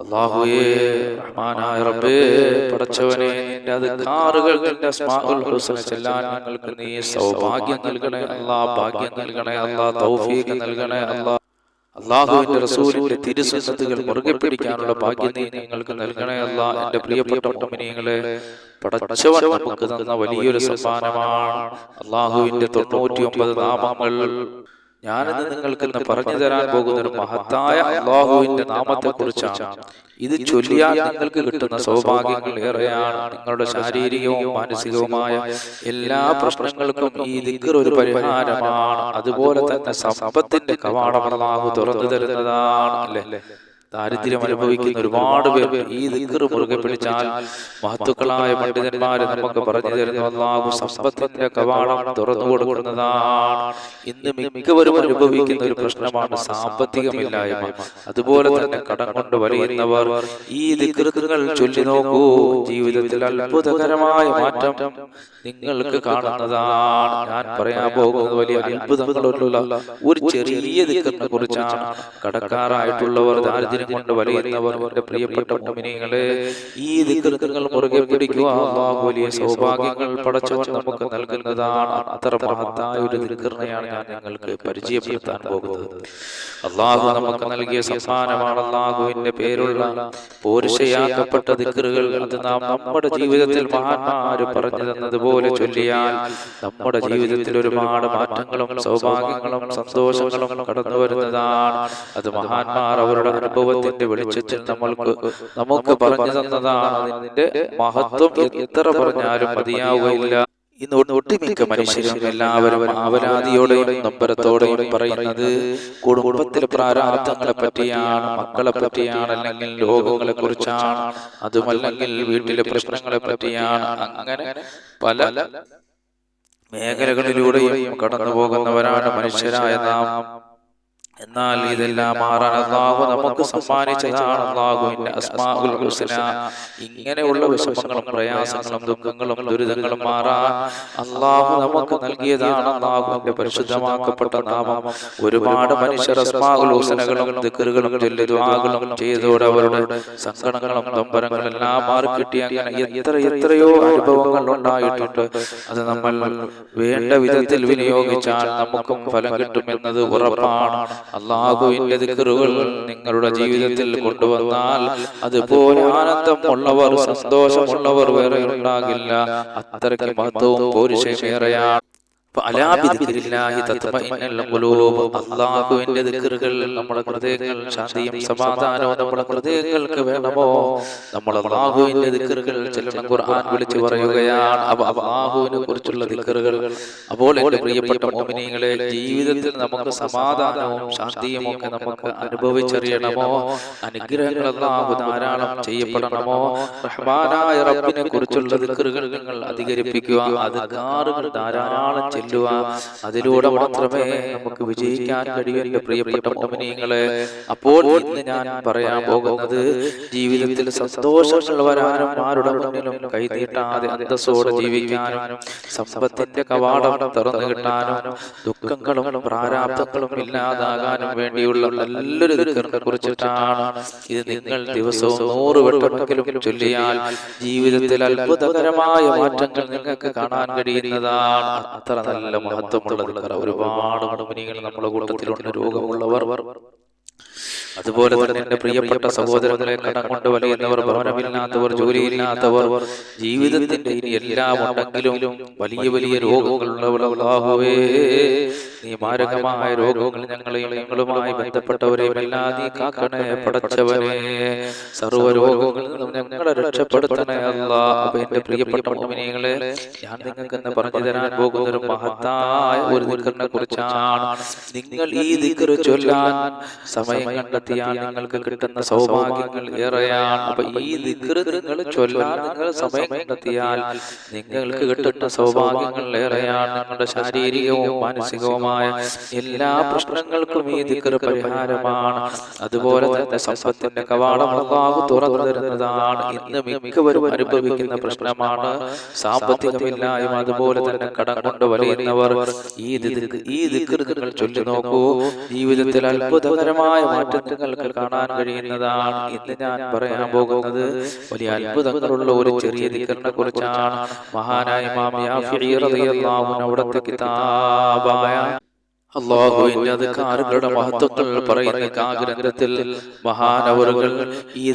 റഹ്മാനായ റബ്ബേ പടച്ചവനെ നിന്റെ അധികാറുകൾ നിന്റെ അസ്മാഉൽ ഹുസ്ന ചെല്ലാൻ ഞങ്ങൾക്ക് നീ സൗഭാഗ്യം നൽകണേ അല്ലാ ഭാഗ്യം നൽകണേ അല്ലാ തൗഫീഖ് നൽകണേ അല്ലാ അള്ളാഹുവിന്റെ റസൂലിന്റെ തിരുസുന്നത്തുകൾ മുറുകെ പിടിക്കാനുള്ള ഭാഗ്യം നീ നിങ്ങൾക്ക് നൽകണേ അല്ല എന്റെ പ്രിയപ്പെട്ട മോമിനിയങ്ങളെ പടച്ചവൻ നമുക്ക് തന്ന വലിയൊരു സമ്മാനമാണ് അള്ളാഹുവിന്റെ തൊണ്ണൂറ്റി ഒമ്പത് നാമങ്ങൾ. ഞാനിന്ന് നിങ്ങൾക്ക് ഇന്ന് പറഞ്ഞു തരാൻ പോകുന്ന ഒരു മഹത്തായ അള്ളാഹുവിന്റെ നാമത്തെ കുറിച്ചാണ് ഇത് ചൊല്ലിയാൽ നിങ്ങൾക്ക് കിട്ടുന്ന സൗഭാഗ്യങ്ങൾ ഏറെയാണ്. നിങ്ങളുടെ ശാരീരികവും മാനസികവുമായ എല്ലാ പ്രശ്നങ്ങൾക്കും ഈ ദിക്കർ ഒരു പരിഹാരമാണ്. അതുപോലെ തന്നെ സമ്പത്തിന്റെ കവാടം അള്ളാഹു തുറന്നു തരുന്നതാണ് അല്ലേ? ദാരിദ്ര്യം അനുഭവിക്കുന്ന ഒരുപാട് പേർ ഈ ദിക്കർ മുറുകെ പിടിച്ചാൽ മഹത്തുക്കളായ പണ്ഡിതന്മാരെ നമുക്ക് പറഞ്ഞു തരുന്ന അള്ളാഹു സമ്പത്തിന്റെ കവാടം തുറന്നു കൊടുക്കുന്നതാണ്. ഇന്ന് മിക്കവരും അനുഭവിക്കുന്ന ഒരു പ്രശ്നമാണ് സാമ്പത്തികമില്ലായ്മ. അതുപോലെ തന്നെ കടം കൊണ്ട് വലയുന്നവർ ഈ ദിക്കൃതങ്ങൾ ചൊല്ലി നോക്കൂ. ജീവിതത്തിൽ അത്ഭുതകരമായ മാറ്റം നിങ്ങൾക്ക് കാണുന്നതാണ്. ഞാൻ പറയാൻ പോകുന്നത് വലിയ അത്ഭുതങ്ങളുള്ള ഒരു ചെറിയ ദിക്കറിനെ കുറിച്ചാണ് കടക്കാരായിട്ടുള്ളവർ ദാരിദ്ര്യം കൊണ്ട് വലയുന്നവർ പ്രിയപ്പെട്ട മോമിനികളെ ഈ ദിക്കറുകൾ മുറുകെ പിടിക്കുക അള്ളാഹു വലിയ സൗഭാഗ്യങ്ങൾ പടച്ചവൻ നമുക്ക് നൽകുന്നതാണ്. അത്ര മഹത്തായ ഒരു ദിക്കറിനെയാണ് ഞാൻ ഞങ്ങൾക്ക് പരിചയപ്പെടുത്താൻ പോകുന്നത്. അള്ളാഹു നമുക്ക് നൽകിയ സമ്മാനമാണ് അള്ളാഹുവിന്റെ പേരുള്ള പോരുഷയാക്കപ്പെട്ട ദിക്കറുകൾ. അത് നാം നമ്മുടെ ജീവിതത്തിൽ മഹാന്മാര് പറഞ്ഞു തന്നതുപോലെ ചൊല്ലിയാൽ നമ്മുടെ ജീവിതത്തിൽ ഒരുപാട് മാറ്റങ്ങളും സൗഭാഗ്യങ്ങളും സന്തോഷങ്ങളും കടന്നു വരുന്നതാണ് അത് മഹാന്മാർ അവരുടെ അനുഭവത്തിന്റെ വെളിച്ചത്തിൽ നമ്മൾക്ക് നമുക്ക് പറഞ്ഞു തന്നതാണ് അതിന്റെ മഹത്വം എത്ര പറഞ്ഞാലും മതിയാവുകയില്ല ഇന്ന് ഒട്ടുമിക്ക മനുഷ്യരും എല്ലാവരും അവരാധിയോടെയും നമ്പരത്തോടെയും പറയുന്നത് കുടുംബത്തിലെ പ്രാരാബ്ദങ്ങളെ പറ്റിയാണ് മക്കളെ പറ്റിയാണ് അല്ലെങ്കിൽ രോഗങ്ങളെ കുറിച്ചാണ്. അതുമല്ലെങ്കിൽ വീട്ടിലെ പ്രശ്നങ്ങളെ പറ്റിയാണ്. അങ്ങനെ പല മേഖലകളിലൂടെയും കടന്നു പോകുന്നവരാണ് മനുഷ്യരായ നാം. എന്നാൽ ഇതെല്ലാം മാറാൻ അള്ളാഹു നമുക്ക് സമ്മാനിച്ചതാണ് അള്ളാഹുവിന്റെ അസ്മാഉൽ ഹുസ്ന. ഇങ്ങനെയുള്ള വിഷമങ്ങളും പ്രയാസങ്ങളും ദുഃഖങ്ങളും ദുരിതങ്ങളും മാറാൻ അള്ളാഹു നമുക്ക് നൽകിയതാണ് അള്ളാഹുവിന്റെ പരിശുദ്ധമാക്കപ്പെട്ട നാമം. ഒരുപാട് മനുഷ്യർ അസ്മാഉൽ ഹുസ്നകളും ദിക്കറുകളും ചൊല്ലുവാകളും ചെയ്തോടെ അവരുടെ സങ്കടങ്ങളും നൊമ്പരങ്ങളും എല്ലാം മാറി കിട്ടി. അങ്ങനെ എത്ര എത്രയോ അനുഭവങ്ങൾ ഉണ്ടായിട്ടുണ്ട്. അത് നമ്മൾ വേണ്ട വിധത്തിൽ വിനിയോഗിച്ചാൽ നമുക്കും ഫലം കിട്ടുമെന്നത് ഉറപ്പാണ്. അള്ളാഹുവിന്റെ ദിക്കറുകൾ നിങ്ങളുടെ ജീവിതത്തിൽ കൊണ്ടുവന്നാൽ അതുപോലെ ആനന്ദമുള്ളവർ സന്തോഷമുള്ളവർ വേറെ ഉണ്ടാകില്ല. അത്രയ്ക്ക് മഹത്വവും പോരുഷമേറെയാണ് അള്ളാഹുവിന്റെ ദിക്കറുകൾ നമ്മുടെ ഹൃദയങ്ങൾ ശാന്തിയും സമാധാനവും നമ്മുടെ ഹൃദയങ്ങൾക്ക് വേണമോ? നമ്മൾ അള്ളാഹുവിന്റെ ദിക്കറുകൾ ചെല്ലണം ഖുർആൻ വിളിച്ചു പറയുകയാണ്. അള്ളാഹുവിനെ കുറിച്ചുള്ള ദിക്കറുകൾ അപ്പോൾ എന്റെ പ്രിയപ്പെട്ട മോമിനികളെ ജീവിതത്തിൽ നമുക്ക് സമാധാനവും ശാന്തിയും ഒക്കെ നമുക്ക് അനുഭവിച്ചറിയണമോ? അനുഗ്രഹങ്ങൾ അള്ളാഹു ധാരാളം ചെയ്യപ്പെടണമോ? റഹ്മാനായ റബ്ബിനെ കുറിച്ചുള്ള ദിക്കറുകൾ നിങ്ങൾ അധികരിപ്പിക്കുക. അത് ധാരാളം ചെല്ലുക അതിലൂടെ മാത്രമേ നമുക്ക് വിജയിക്കാൻ കഴിയൂ പ്രിയപ്പെട്ട മോമിനിയങ്ങളെ അപ്പോൾ ഇന്ന് ഞാൻ പറയാൻ പോകുന്നത് ജീവിതത്തിൽ സന്തോഷങ്ങൾ വരാനും ആരുടെ മുന്നിലും കൈനീട്ടാതെ അന്തസ്സോടെ ജീവിക്കാനും സമ്പത്തിന്റെ കവാടം തുറന്നു കിട്ടാനും ദുഃഖങ്ങളും പ്രാരാബ്ദങ്ങളും ഇല്ലാതാകാനും വേണ്ടിയുള്ള നല്ലൊരു ദിക്കറിനെ കുറിച്ചിട്ടാണ് ഇത് നിങ്ങൾ ദിവസവും നൂറ് വട്ടമെങ്കിലും ചൊല്ലിയാൽ ജീവിതത്തിൽ അത്ഭുതകരമായ മാറ്റങ്ങൾ നിങ്ങൾക്ക് കാണാൻ കഴിയുന്നതാണ്. അത്ര നല്ല മഹത്വമുള്ള ദിക്കർ ഒരുപാട് മണികൾ നമ്മുടെ കൂട്ടത്തിലുണ്ട്. രോഗമുള്ളവർ. അതുപോലെ തന്നെ എന്റെ പ്രിയപ്പെട്ട സഹോദരങ്ങളെ കടം കൊണ്ട് വലയുന്നവർ ഭവനമില്ലാത്തവർ ജോലിയില്ലാത്തവർ ജീവിതത്തിന്റെ ഇനി എല്ലാം ഉണ്ടെങ്കിലും വലിയ വലിയ രോഗങ്ങളുള്ളവളാഹുവേ നീ മാരകമായ രോഗങ്ങൾ ഞങ്ങളെയും ഞങ്ങളുമായി ബന്ധപ്പെട്ടവരെയും എല്ലാം നീ കാക്കണേ പടച്ചവനെ. സർവ രോഗങ്ങളിൽ നിന്നും ഞങ്ങളെ രക്ഷപ്പെടുത്തണേ അല്ല എന്റെ പ്രിയപ്പെട്ട മോമിനികളെ ഞാൻ നിങ്ങൾക്ക് എന്ന് പറഞ്ഞു തരാൻ പോകുന്ന ഒരു മഹത്തായ ഒരു ദിക്കറിനെ കുറിച്ചാണ്. നിങ്ങൾ ഈ ദിക്കറ് ചൊല്ലാൻ സമയം കണ്ടെത്തിയാൽ നിങ്ങൾക്ക് കിട്ടുന്ന സൗഭാഗ്യങ്ങൾ ഏറെയാണ്. അപ്പൊ ഈ ദിക്കറ് നിങ്ങൾ ചൊല്ലാൻ നിങ്ങൾ സമയം കണ്ടെത്തിയാൽ നിങ്ങൾക്ക് കിട്ടുന്ന സൗഭാഗ്യങ്ങൾ ഏറെയാണ്. നിങ്ങളുടെ ശാരീരികവും മാനസികവുമായ എല്ലാ പ്രശ്നങ്ങൾക്കും ഈ ദിക്കറ് പരിഹാരമാണ്. അതുപോലെ തന്നെ സമ്പത്തിന്റെ കവാടം അള്ളാഹു തുറന്നു തരുന്നതാണ്. ഇന്ന് മിക്കവരും അനുഭവിക്കുന്ന പ്രശ്നമാണ്. സാമ്പത്തികമില്ലായ്മ അതുപോലെ തന്നെ കടം കൊണ്ട് വലയുന്നവർ ഈ ഈ നിങ്ങൾ ചൊല്ലി നോക്കൂ. ജീവിതത്തിൽ അത്ഭുതകരമായ മാറ്റം നിങ്ങൾക്ക് കാണാൻ കഴിയുന്നതാണ് ഇന്ന് ഞാൻ പറയാൻ പോകുന്നത്. വലിയ അത്ഭുതങ്ങളുള്ള ഒരു ചെറിയ ദിക്കറിനെ കുറിച്ചാണ് മഹാനായ അൻഹു അവിടുത്തെ കിതാബായ അള്ളാഹുവിന്റെ അധികാരങ്ങളുടെ മഹത്വങ്ങൾ പറയുന്ന ആ ഗ്രന്ഥത്തിൽ മഹാനവറുകൾ ഈ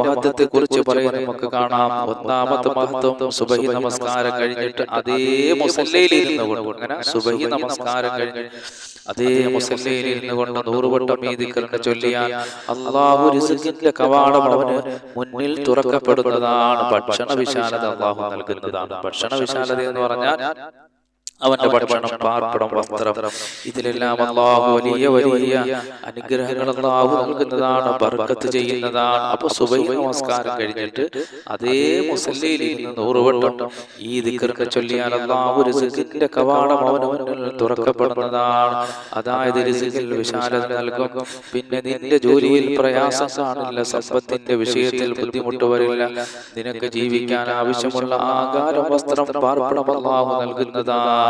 മഹത്വത്തെ കുറിച്ച് നമുക്ക് കാണാം. ഒന്നാമത്തെ മഹത്വം സുബഹി നമസ്കാരം കഴിഞ്ഞിട്ട് അതേ കൊണ്ട് അങ്ങനെ സുബഹി നമസ്കാരം കഴിഞ്ഞ് അതേ കൊണ്ട് നൂറുവട്ടം ഈ ചൊല്ലിയാൽ അള്ളാഹു കവാടം അവന് മുന്നിൽ തുറക്കപ്പെടുന്നതാണ്. ഭക്ഷണ വിശാലത അള്ളാഹു നൽകുന്നതാണ്. ഭക്ഷണ വിശാലത എന്ന് പറഞ്ഞാൽ അവന്റെ ഭക്ഷണം പാർപ്പിടം വസ്ത്രം. ഇതിലെല്ലാം അള്ളാഹു വലിയ വലിയ അനുഗ്രഹങ്ങൾ അള്ളാഹു നൽകുന്നതാണ് ബർക്കത്ത് ചെയ്യുന്നതാണ്. അപ്പൊ സുബൈ നമസ്കാരം കഴിഞ്ഞിട്ട് അതേ മുസല്ലയിൽ ഇരുന്ന് നൂറുവട്ടം ഈ ദിക്കർക്ക് ചൊല്ലിയാൽ അള്ളാഹു രുസിന്റെ കവാടം അവനവനിൽ തുറക്കപ്പെടുന്നതാണ്. അതായത് രുസിൽ വിശാലത നൽകും. പിന്നെ നിന്റെ ജോലിയിൽ പ്രയാസം കാണില്ല സമ്പത്തിന്റെ വിഷയത്തിൽ ബുദ്ധിമുട്ട് വരില്ല നിനക്ക് ജീവിക്കാൻ ആവശ്യമുള്ള ആകാരം വസ്ത്രം പാർപ്പിടം അള്ളാഹു നൽകുന്നതാണ്.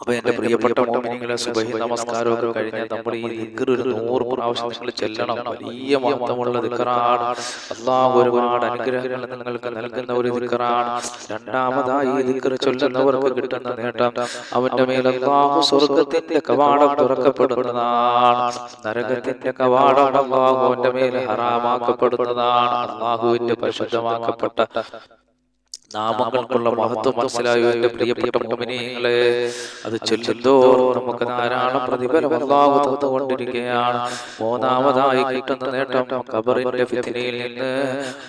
അപ്പൊ എന്റെ പ്രിയപ്പെട്ട മോമിനിങ്ങളെ സുബഹി നമസ്കാരമൊക്കെ കഴിഞ്ഞാൽ നമ്മൾ ഈ ദിക്കർ ഒരു നൂറ് പ്രാവശ്യം നിങ്ങൾ ചെല്ലണം. വലിയ മഹത്വമുള്ള ദിക്കറാണ് അള്ളാഹു ഒരുപാട് അനുഗ്രഹങ്ങൾ നിങ്ങൾക്ക് നൽകുന്ന ഒരു ദിക്കറാണ് രണ്ടാമതായി ഈ ദിക്കർ ചൊല്ലുന്നവർക്ക് കിട്ടുന്ന നേട്ടം. അവന്റെ മേൽ അള്ളാഹു സ്വർഗത്തിന്റെ കവാടം തുറക്കപ്പെടുന്നതാണ്. നരകത്തിന്റെ കവാടം അള്ളാഹു അവന്റെ മേൽ ഹറാമാക്കപ്പെടുന്നതാണ്. അള്ളാഹുവിന്റെ പരിശുദ്ധമാക്കപ്പെട്ട നാമങ്ങൾക്കുള്ള മഹത്വം മനസ്സിലായോ എന്റെ പ്രിയപ്പെട്ട മോമിനിയങ്ങളെ അത് ചൊല്ലുന്തോ നമുക്ക് ധാരാളം പ്രതിഫലം അള്ളാഹു തന്നുകൊണ്ടിരിക്കുകയാണ്. മൂന്നാമതായി കിട്ടുന്ന നേട്ടം കബറിന്റെ ഫിത്തിനയിൽ നിന്ന്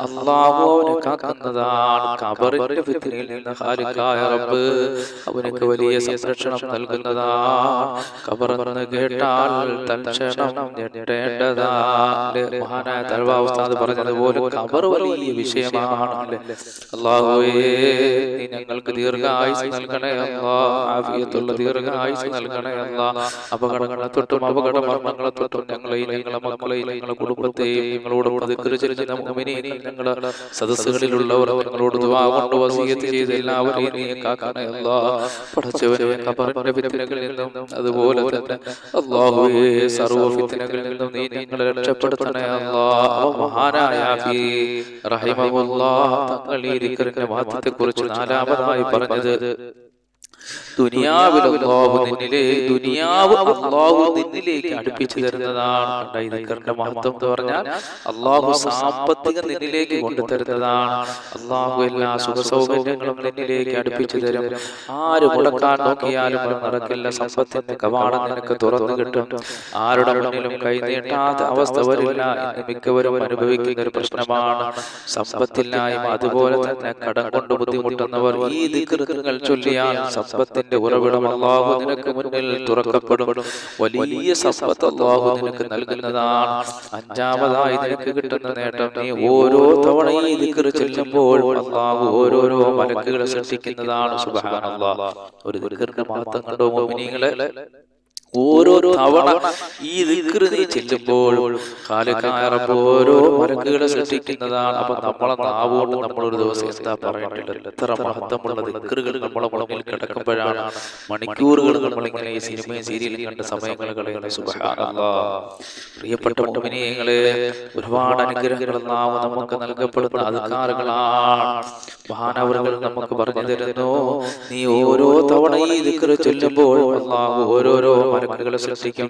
അള്ളാഹു അവനെ കാക്കുന്നതാണ് കബറിന്റെ ഫിത്തിനയിൽ നിന്ന് ഹാലിക്കായ റബ്ബ് അവനക്ക് വലിയ സംരക്ഷണം നൽകുന്നതാ കബറെന്ന് കേട്ടാൽ തൽക്ഷണം ഞെട്ടേണ്ടതാണ്. മഹാനായ തൽവാ ഉസ്താദ് പറഞ്ഞതുപോലെ കബർ വലിയ വിഷയമാണ്. അള്ളാഹുവേ നീ ഞങ്ങൾക്ക് ദീർഘായുസ് നൽകണേ അല്ലാ. ആഫിയത്തുള്ള ദീർഘായുസ് നൽകണേ അല്ല. അപകടങ്ങളെ തൊട്ടും അപകട മരണങ്ങളെ തൊട്ടും ഞങ്ങളെയും ഞങ്ങളെ മക്കളെയും ഞങ്ങളെ കുടുംബത്തെയും ഞങ്ങളോട് പ്രതികരിച്ചിരുന്ന മുഅ്മിനീങ്ങൾ ഞങ്ങളുടെ സദസ്സുകളിലുള്ളവർ ഞങ്ങളോട് കൊണ്ട് വസിയത്ത് ചെയ്ത് എല്ലാവരെയും കാക്കണേ അല്ലാ. പടച്ചവനെ ഖബറിന്റെ ഫിത്നകളിൽ നിന്നും അതുപോലെ തന്നെ അല്ലാഹുവേ സർവ ഫിത്നകളിൽ നിന്നും നീ ഞങ്ങളെ രക്ഷപ്പെടുത്തണേ അല്ലാ. മഹാനായ റഹിമഹുല്ലാഹ് തങ്ങൾ ഈ ദിക്റിന്റെ മഹത്വത്തെ കുറിച്ച് നാലാമതായി പറഞ്ഞത് ദുനിയാവിൽ അള്ളാഹു നിന്നിലെ ദുനിയാവ് അള്ളാഹു നിന്നിലേക്ക് അടുപ്പിച്ചു തരുന്നതാണ് ഈ മഹത്വം എന്ന് പറഞ്ഞാൽ അള്ളാഹു സാമ്പത്തികം നിന്നിലേക്ക് കൊണ്ടുതരുന്നതാണ്. അള്ളാഹു എല്ലാ സുഖ സൗകര്യങ്ങളും നിന്നിലേക്ക് അടുപ്പിച്ചു തരും. ആര് മുടക്കാൻ നോക്കിയാലും അത് നടക്കില്ല. സമ്പത്തിന്റെ കവാടം നിനക്ക് തുറന്നു കിട്ടും. ആരുടെ മുന്നിലും കൈ നീട്ടാത്ത അവസ്ഥ വരില്ല. എന്ന് മിക്കവരും അനുഭവിക്കുന്ന ഒരു പ്രശ്നമാണ്. സമ്പത്തില്ലായ്മ അതുപോലെ തന്നെ കടം കൊണ്ട് ബുദ്ധിമുട്ടുന്നവർ ഈ ദിക്റുകൾ ചൊല്ലിയാൽ സമ്പത്തിന്റെ ഉറവിടം അള്ളാഹു നിനക്ക് മുന്നിൽ തുറക്കപ്പെടും. വലിയ സമ്പത്ത് അള്ളാഹു നിനക്ക് നൽകുന്നതാണ്. അഞ്ചാമതായി നിനക്ക് കിട്ടുന്ന നേട്ടം നീ ഓരോ തവണ ഈ ദിക്ർ ചെല്ലുമ്പോൾ അള്ളാഹു ഓരോരോ മലക്കുകളെ സൃഷ്ടിക്കുന്നതാണ്. സുബാന ഒരു ദിക്റിന്റെ മഹത്വം കണ്ടോ മോമിനികളെ ഓരോ തവണ ഈ വികൃതി നീ ചെല്ലുമ്പോൾ കാലക്കാറപ്പ് ഓരോ മലക്കുകളെ സൃഷ്ടിക്കുന്നതാണ്. അപ്പൊ നമ്മളെ നാവുകൊണ്ട് നമ്മൾ ഒരു ദിവസം എന്താ പറയേണ്ടത്? എത്ര മഹത്വമുള്ള ദിക്റുകൾ നമ്മളെ മുളകിൽ കിടക്കുമ്പോഴാണ് മണിക്കൂറുകൾ നമ്മളിങ്ങനെ ഈ സിനിമയും സീരിയലും കണ്ട സമയങ്ങൾ കളയുന്ന പ്രിയപ്പെട്ട മുട്ടമിനിയങ്ങളെ ഒരുപാട് അനുഗ്രഹങ്ങൾ നാവ് നമുക്ക് നൽകപ്പെടുന്ന അധികാരങ്ങളാണ് മഹാനവരങ്ങൾ നമുക്ക് പറഞ്ഞു തരുന്നു. നീ ഓരോ തവണ ഈ ദിക്കറ് ചൊല്ലുമ്പോൾ ഓരോരോ ഓരോരോ മലക്കുകളെ ശ്രദ്ധിക്കും.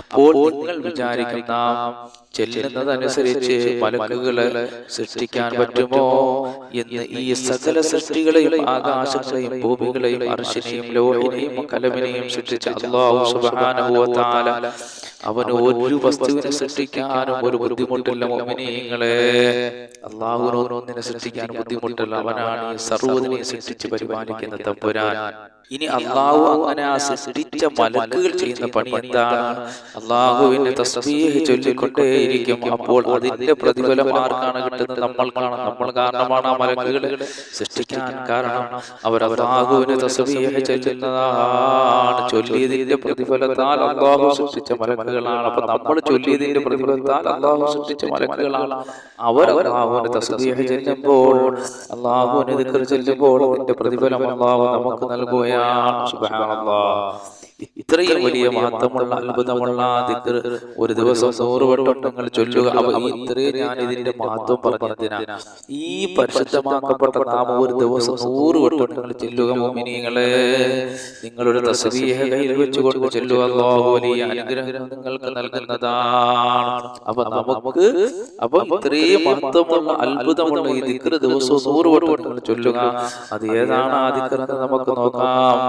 അപ്പോൾ നിങ്ങൾ വിചാരിക്കും നാം ചെല്ലുന്നതനുസരിച്ച് മലക്കുകളെ സൃഷ്ടിക്കാൻ പറ്റുമോ എന്ന് ഈ സകല സൃഷ്ടികളെയും ആകാശങ്ങളെയും ഭൂമികളെയും അർശനെയും ലോഹിനെയും കലമിനെയും സൃഷ്ടിച്ച അള്ളാഹു തആല. അവന് ഒരു വസ്തുവിനെ സൃഷ്ടിക്കാനും ഒരു ബുദ്ധിമുട്ടില്ല മോമിനിയങ്ങളെ അള്ളാഹുവിനൊന്നിനെ സൃഷ്ടിക്കാൻ ബുദ്ധിമുട്ടില്ല അവനാണ് സർവതിനെ സൃഷ്ടിച്ച് പരിപാലിക്കുന്ന തമ്പുരാൻ. ഇനി അള്ളാഹു അങ്ങനെ ആ സൃഷ്ടിച്ച മലക്കുകൾ ചെയ്യുന്ന പണി എന്താണ്? അള്ളാഹുവിനെ തസ്ബീഹ് ചൊല്ലിക്കൊണ്ടേയിരിക്കും. അപ്പോൾ അതിന്റെ പ്രതിഫലം ആർക്കാണ് കിട്ടുന്നത്? നമ്മൾക്കാണ് നമ്മൾ കാരണമാണ് ആ മലക്കുകൾ സൃഷ്ടിക്കാൻ കാരണം അവർ അള്ളാഹുവിനെ തസ്ബീഹ് ചൊല്ലുന്നതാണ്. ചൊല്ലിയതിന്റെ പ്രതിഫലത്താൽ അള്ളാഹു സൃഷ്ടിച്ച മലക്കുകളാണ്. അപ്പൊ നമ്മൾ ചൊല്ലിയതിന്റെ പ്രതിഫലത്താൽ അള്ളാഹു സൃഷ്ടിച്ച മലക്കുകളാണ്. അവർ അള്ളാഹുവിനെ തസ്ബീഹ് ചെല്ലുമ്പോൾ അള്ളാഹുവിനെ ചെല്ലുമ്പോൾ അതിന്റെ പ്രതിഫലം അള്ളാഹു നമുക്ക് നൽകുകയാണ്. سبحان الله. ഇത്രയും വലിയ മഹത്വമുള്ള അത്ഭുതമുള്ള ദിക്ർ ഒരു ദിവസം നൂറ് വട്ടം നിങ്ങൾ ചൊല്ലുക. ഇത്രയും ഞാൻ ഇതിന്റെ മഹത്വം പറഞ്ഞതിനാ ഈ പരിശുദ്ധമാക്കപ്പെട്ട നാമം ഒരു ദിവസം നൂറ് വട്ടം നിങ്ങൾ ചൊല്ലുക മോമിനികളെ. നിങ്ങളുടെ തസ്ബീഹ കയ്യിൽ വെച്ചുകൊണ്ട് ചൊല്ലുക. അല്ലാഹു വലിയ അനുഗ്രഹം നിങ്ങൾക്ക് നൽകുന്നതാണ്. അപ്പൊ നമുക്ക് അപ്പൊ ഇത്രയും മഹത്വമുള്ള അത്ഭുതമുള്ള ഈ ദിക്ർ ദിവസവും നൂറ് വട്ടം നിങ്ങൾ ചൊല്ലുക. അത് ഏതാണ് ആ ദിക്ർ എന്ന് നമുക്ക് നോക്കാം.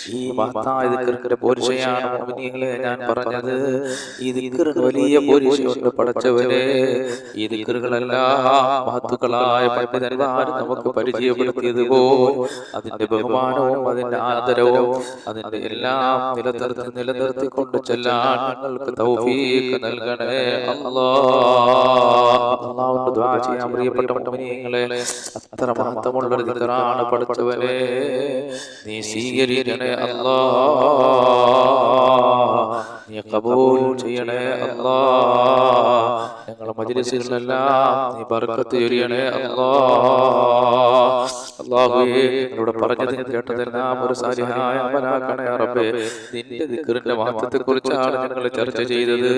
ഈ മഹത്തായ ദിക്കറിന്റെ പോരിശയാണ് ഞാൻ പറഞ്ഞത്. ഈ ദിക്കറിന് വലിയ പോരിശയുണ്ട് പടച്ചവരെ ഈ ദിക്കറുകളെല്ലാം മഹത്തുക്കളായ നമുക്ക് അതിന്റെ ബഹുമാനവും അതിന്റെ ആദരവും അതിന്റെ എല്ലാം നിലനിർത്തി നിലനിർത്തിക്കൊണ്ട് ചെല്ലാൻ ഞങ്ങൾക്ക് തൗഫീഖ് നൽകണേ അള്ളാഹുവിന്റെ ചെയ്യാൻ പ്രിയപ്പെട്ട അത്ര മഹത്വമുള്ള ഒരു ദിക്കറാണ് പടച്ചവരെ നീ സ്വീകരിക്കണേ. അല്ലാ നീ കബൂൽ ചെയ്യണേ അല്ലാ. ഞങ്ങളെ മജ്ലിസുകളിലെല്ലാം നീ ബർക്കത്ത് ചൊരിയണേ അല്ലാ. അല്ലാഹുവേ നിങ്ങളോട് പറഞ്ഞതും കേട്ടതെല്ലാം ഒരു സാരിഹായ അമലാക്കണേ നിന്റെ ദിക്റിന്റെ മഹത്വത്തെ കുറിച്ചാണ് ഞങ്ങൾ ചർച്ച ചെയ്തത്.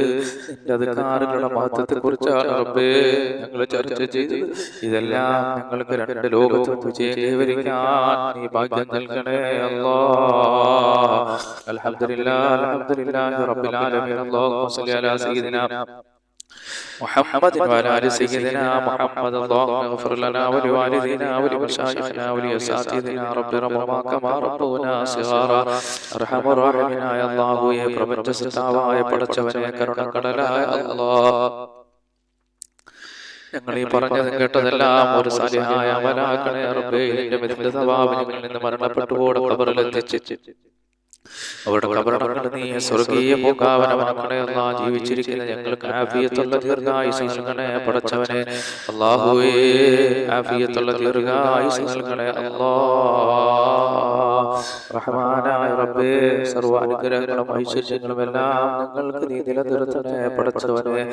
നിന്റെ അധികാരങ്ങളുടെ മഹത്വത്തെ കുറിച്ചാണ് റബ്ബേ ഞങ്ങൾ ചർച്ച ചെയ്തത്. ഇതെല്ലാം ഞങ്ങൾക്ക് രണ്ട് ലോകത്തും വിജയം കൈവരിക്കാൻ നീ ഭാഗ്യം നൽകണേ അല്ലാ. അൽഹംദുലില്ലാ. അൽഹംദുലില്ലാഹി റബ്ബിൽ ആലമീൻ അല്ലാഹുമ്മ സ്വല്ലി അലാ സയ്യിദിനാ محمد وعلى ال سيدنا محمد اللهم اغفر لنا ولوالدينا ولمشايخنا ولاساتذتنا رب رحمهما كما ربونا صغارا ارحم الراحمين يا الله يا പ്രപഞ്ച സൃഷ്ടാവായ പടച്ചവനെ കരുണക്കടലായ അല്ലാഹ് ഞങ്ങൾ ഈ പറഞ്ഞതും കേട്ടതെല്ലാം ഒരു സാലിഹായ അമലാക്കണേ റബ്ബേ ഇതിന്റെ മിഥ്യ സ്വഭാവം ഞങ്ങളിൽ നിന്ന് മരണപ്പെട്ടു പോടെ ഖബറിലെത്തിച്ച് അവരുടെ കബറടങ്ങൾ നീ സ്വർഗീയ അല്ലാ ജീവിച്ചിരിക്കുന്ന ഞങ്ങൾക്ക് ആഫിയത്തുള്ള ദീർഘായുസ് നൽകണേ പടച്ചവനെ അല്ലാഹുവേ ആഫിയത്തുള്ള ദീർഘായുസ് നൽകണേ അല്ലാ റഹ്മാനായ റബ്ബേ സർവ അനുഗ്രഹങ്ങളും ഐശ്വര്യങ്ങളും എല്ലാം ഞങ്ങൾക്ക് നീ നിലനിർത്തണേ പടച്ചവനെ.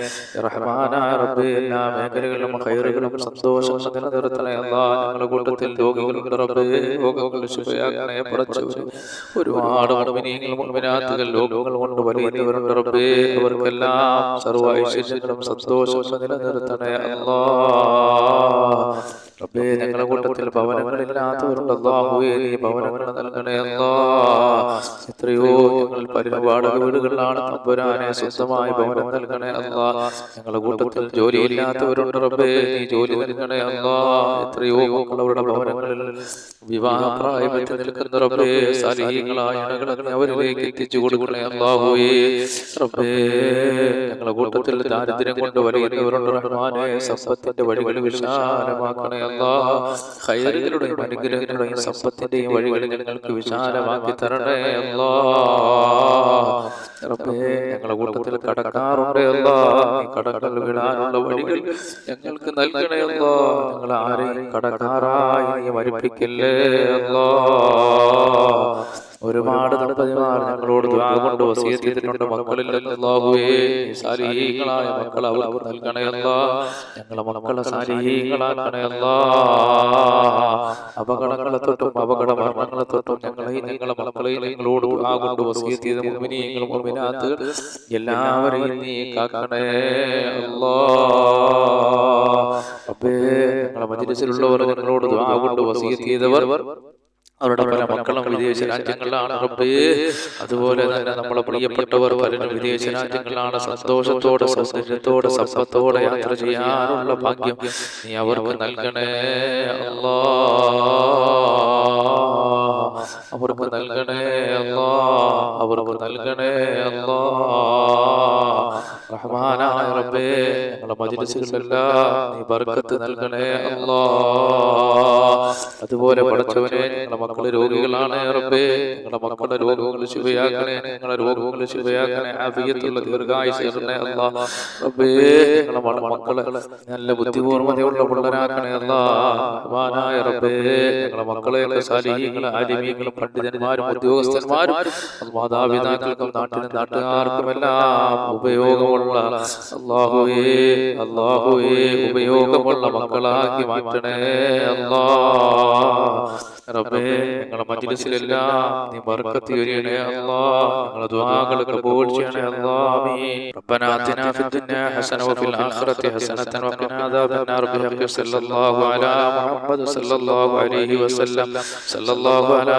റഹ്മാനായ റബ്ബേ എല്ലാ മേഖലകളിലും ഹൈറുകളും സന്തോഷങ്ങളും നിലനിർത്തണേ. അല്ലാ ഞങ്ങളുടെ കൂട്ടത്തിൽ രോഗികളുണ്ട് റബ്ബേ. രോഗങ്ങൾ ശുഭയാകണേ പടച്ചവനെ. ഒരുപാട് മുഅ്മിനീങ്ങൾ മുഅ്മിനാത്തുകൾ രോഗങ്ങൾ കൊണ്ട് വലിയവരുണ്ട് റബ്ബേ. അവർക്കെല്ലാം സർവ ഐശ്വര്യങ്ങളും സന്തോഷവും നിലനിർത്തണേ. അല്ലാ. റബ്ബേ ഞങ്ങളുടെ കൂട്ടത്തിൽ ഭവനങ്ങളില്ലാത്തവരുണ്ട് അല്ലാഹുവേ നീ ഭവനങ്ങൾ നൽകണേ അല്ലാ എത്രയോ ഞങ്ങൾ പരിപാടക വീടുകളിലാണ് തമ്പുരാനെ സ്വന്തമായി ഭവനം നൽകണേ അല്ലാ ഞങ്ങളുടെ കൂട്ടത്തിൽ ജോലിയില്ലാത്തവരുണ്ട് റബ്ബേ. നീ ജോലി നൽകണേ അല്ലാ എത്രയോ അവരുടെ ഭവനങ്ങളിൽ വിവാഹ പ്രായത്തിൽ നിൽക്കുന്ന റബ്ബേ. സാലിഹീങ്ങളായ ഇണകളെ അവരിലേക്ക് എത്തിച്ചു കൊടുക്കണേ അല്ലാഹുവേ റബ്ബേ. ഞങ്ങളുടെ കൂട്ടത്തിൽ ദാരിദ്ര്യം കൊണ്ട് വലിയവരുണ്ട് റഹ്മാനെ. സമ്പത്തിന്റെ വഴികൾ വിശാലമാക്കണേ അല്ലാ ഖൈറുകളുടെയും അനുഗ്രഹങ്ങളുടെയും സമ്പത്തിന്റെയും വഴികൾ ഞങ്ങൾക്ക് വിശാലമാക്കി തരണേ അല്ലാ റബ്ബേ ഞങ്ങളുടെ കൂട്ടത്തിൽ കടക്കാറുണ്ട് അല്ലാ കടകൾ വിടാനുള്ള വഴികൾ ഞങ്ങൾക്ക് നൽകണേ അല്ലാ ഞങ്ങൾ ആരെയും കടക്കാറായി മരിപ്പിക്കല്ലേ അല്ലാ ഒരുപാട് ദമ്പതിമാർ ഞങ്ങളോട് കൊണ്ട് വസീയത്ത് ചെയ്തിട്ടുണ്ട് മക്കളിൽ അല്ലാഹുവേ നീ സാലിഹീങ്ങളായ മക്കൾ അവർക്ക് നൽകണയല്ല. ഞങ്ങളെ മക്കളെ സാലിഹീങ്ങളാക്കണേ അല്ലാ അപകടങ്ങളെ തൊട്ടും അപകട മരണങ്ങളെ തൊട്ടും ഞങ്ങളെയും ഞങ്ങളെ മക്കളെയും ഞങ്ങളോട് കൊണ്ട് വസീയത്ത് ചെയ്ത മുഅ്മിനീങ്ങളും മുഅ്മിനാത്തുകൾ എല്ലാവരെയും നീ കാക്കണേ അല്ലാ. റബ്ബേ ഞങ്ങളെ മജിലിസിലുള്ളവർ ഞങ്ങളോട് കൊണ്ട് വസീയത്ത് ചെയ്തവർ അവരുടെ പല മക്കളും വിദേശ രാജ്യങ്ങളിലാണ് റബ്ബേ. അതുപോലെ തന്നെ നമ്മളെ പ്രിയപ്പെട്ടവർ പലരും വിദേശ രാജ്യങ്ങളിലാണ് സന്തോഷത്തോടെ സൗന്ദര്യത്തോടെ സമ്പത്തോടെ യാത്ര ചെയ്യാനുള്ള ഭാഗ്യം നീ അവർക്ക് നൽകണേ അല്ലാ. അവർക്ക് നൽകണേ അല്ലാ അവർക്ക് നൽകണേ അല്ലാ. റഹ്മാനായ റബ്ബേ ഞങ്ങളുടെ മജ്ലിസുകളിലെല്ലാം നീ ബർക്കത്ത് നൽകണേ അല്ലാ. അതുപോലെ പഠിച്ചവനെ ഞങ്ങളുടെ മക്കൾ രോഗികളാണ് റബ്ബേ. ഞങ്ങളുടെ മക്കളുടെ രോഗങ്ങൾ ശുഭയാക്കണേ ഞങ്ങളുടെ രോഗങ്ങൾ ശുഭയാക്കണേ ആഫിയത്തുള്ള ദീർഘായുസ് അല്ലാ. റബ്ബേ ഞങ്ങളുടെ മക്കളെ നല്ല ബുദ്ധിപൂർവതയുള്ള പിള്ളേരാക്കണേ അല്ലാ. റഹ്മാനായ റബ്ബേ ഞങ്ങളുടെ മക്കളെ സാലിഹീങ്ങളെ ആലിമീങ്ങളും പണ്ഡിതന്മാരും ഉദ്യോഗസ്ഥന്മാരും മാതാപിതാക്കൾക്കും നാട്ടിനും നാട്ടുകാർക്കും എല്ലാം ഉപയോഗമുള്ള അള്ളാഹുവേ അള്ളാഹുവേ ഉപയോഗമുള്ള മക്കളാക്കി മാറ്റണേ അല്ലാ. റബ്ബേ ഞങ്ങളുടെ മജ്ലിസിലെല്ലാം നീ ബർക്കത്ത് ചെയ്യണേ അല്ലാ. ഞങ്ങളുടെ ദുആകൾ കബൂൽ ചെയ്യണേ അല്ലാ ആതിനാ ഫിദ്ദുനിയ ഹസന വഫിൽ ആഖിറതി ഹസനതൻ വഖിന അദാബൻ നാർ. ബിഹഖി സല്ലല്ലാഹു അലാ സല്ലല്ലാഹു അലൈഹി വസല്ലം. സല്ലല്ലാഹു അലാ